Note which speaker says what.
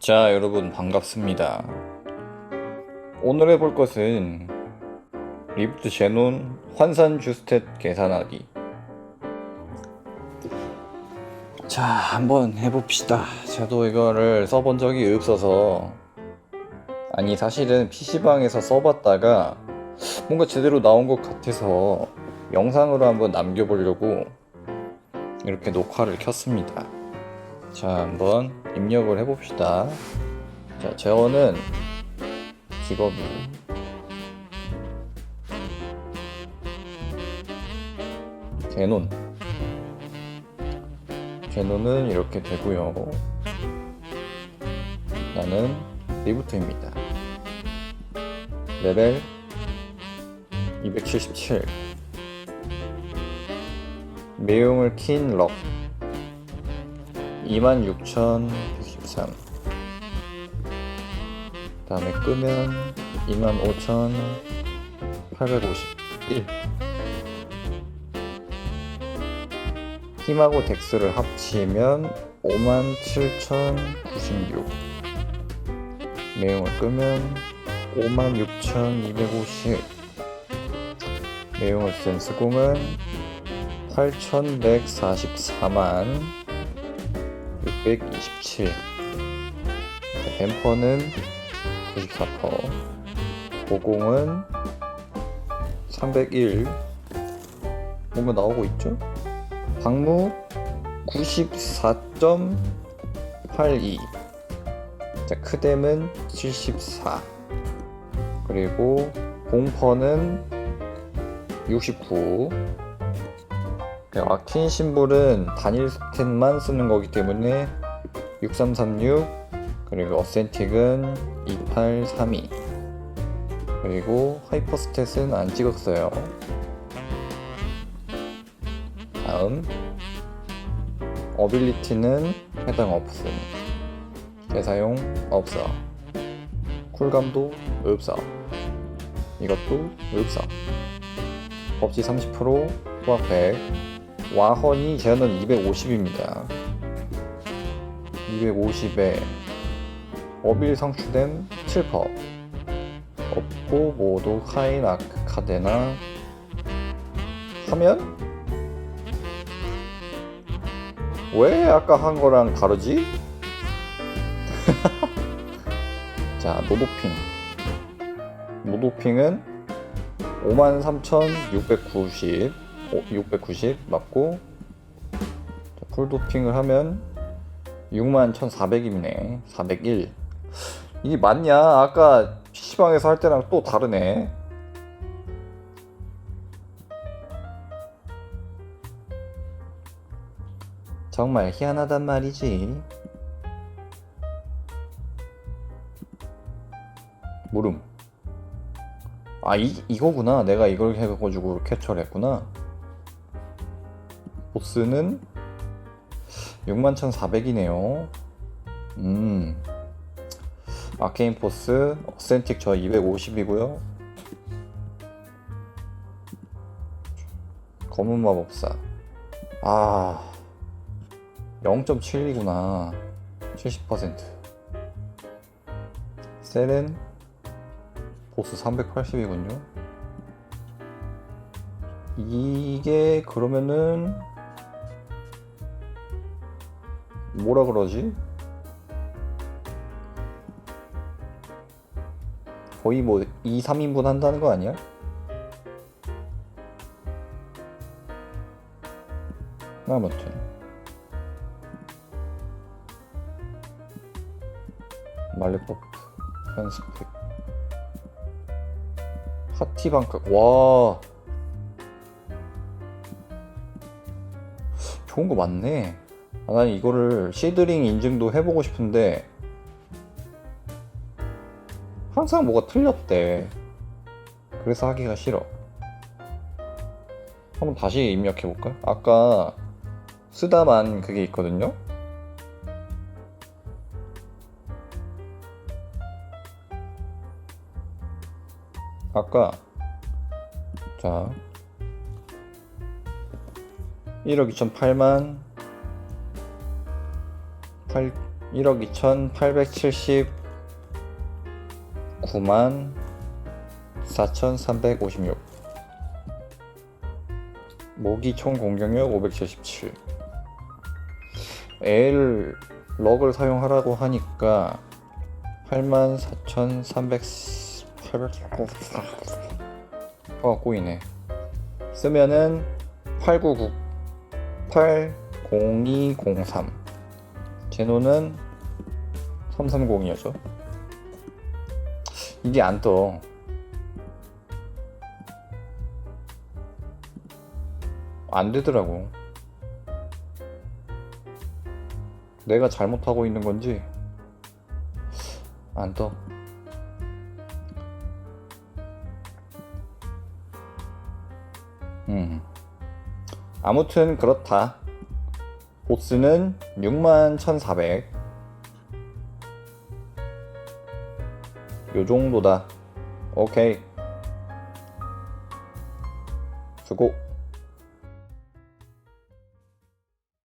Speaker 1: 자, 여러분 반갑습니다. 오늘 해볼 것은 리부트 제논 환산 주스탯 계산하기. 자, 한번 해봅시다. 저도 이거를 써본 적이 없어서 아니 사실은 PC방에서 써봤다가 뭔가 제대로 나온 것 같아서 영상으로 한번 남겨보려고 이렇게 녹화를 켰습니다. 자, 한번 입력을 해봅시다. 자, 재원은 직업이 제논. 제논은 이렇게 되고요. 나는 리부트입니다. 레벨 277. 내용을 킨 럭. 26,113 다음에 끄면 25,851 힘하고 덱스를 합치면 57,096 내용을 끄면 56,250 내용을 쓴 스공은 8,144만 627 자, 뱀퍼는 94% 고공은 301 뭔가 나오고 있죠? 방무 94.82 자, 크뎀은 74 그리고 공퍼는 69 네, 아킨 심볼은 단일 스캔만 쓰는 거기 때문에 6336 그리고 어센틱은 2832 그리고 하이퍼 스탯은 안 찍었어요. 다음. 어빌리티는 해당 없음. 대사용 없어. 쿨감도 없어. 이것도 없어. 법지 30% 후학 100 와헌이 제한은 250입니다. 250에 어빌 상추된 7%. 없고 모두 카인 아크 카데나 하면 왜 아까 한 거랑 다르지? 자 노도핑 노도핑은 53,690 690 맞고 풀도핑을 하면 61,400이네. 401 이게 맞냐? 아까 PC방에서 할 때랑 또 다르네. 정말 희한하단 말이지. 물음. 아 이, 이거구나. 내가 이걸 해가지고 캡처를 했구나 보스는 61,400이네요. 음. 아케인 보스, 어센틱 저 250이고요. 검은 마법사. 아. 0.72구나. 70%. 셀은 보스 380이군요. 이게 그러면은 뭐라 그러지? 거의 뭐 2, 3인분 한다는 거 아니야? 아무튼. 말레퍼프 현스펙. 하티방크. 와! 좋은 거 많네 아, 난 이거를 시드링 인증도 해보고 싶은데 항상 뭐가 틀렸대. 그래서 하기가 싫어. 한번 다시 입력해볼까? 아까 쓰다만 그게 있거든요? 아까 자 1억 2천 8만 8 1억 2,879만 4,356 모기 총 공격력 577 L 럭을 사용하라고 하니까 84,300 800어 꼬이네. 쓰면은 899 80203 제노는 330이었죠 이게 안 떠. 안 되더라고. 내가 잘못하고 있는 건지 안 떠. 음. 아무튼 그렇다. 보스는 61,400. 요 정도다. 오케이. 수고.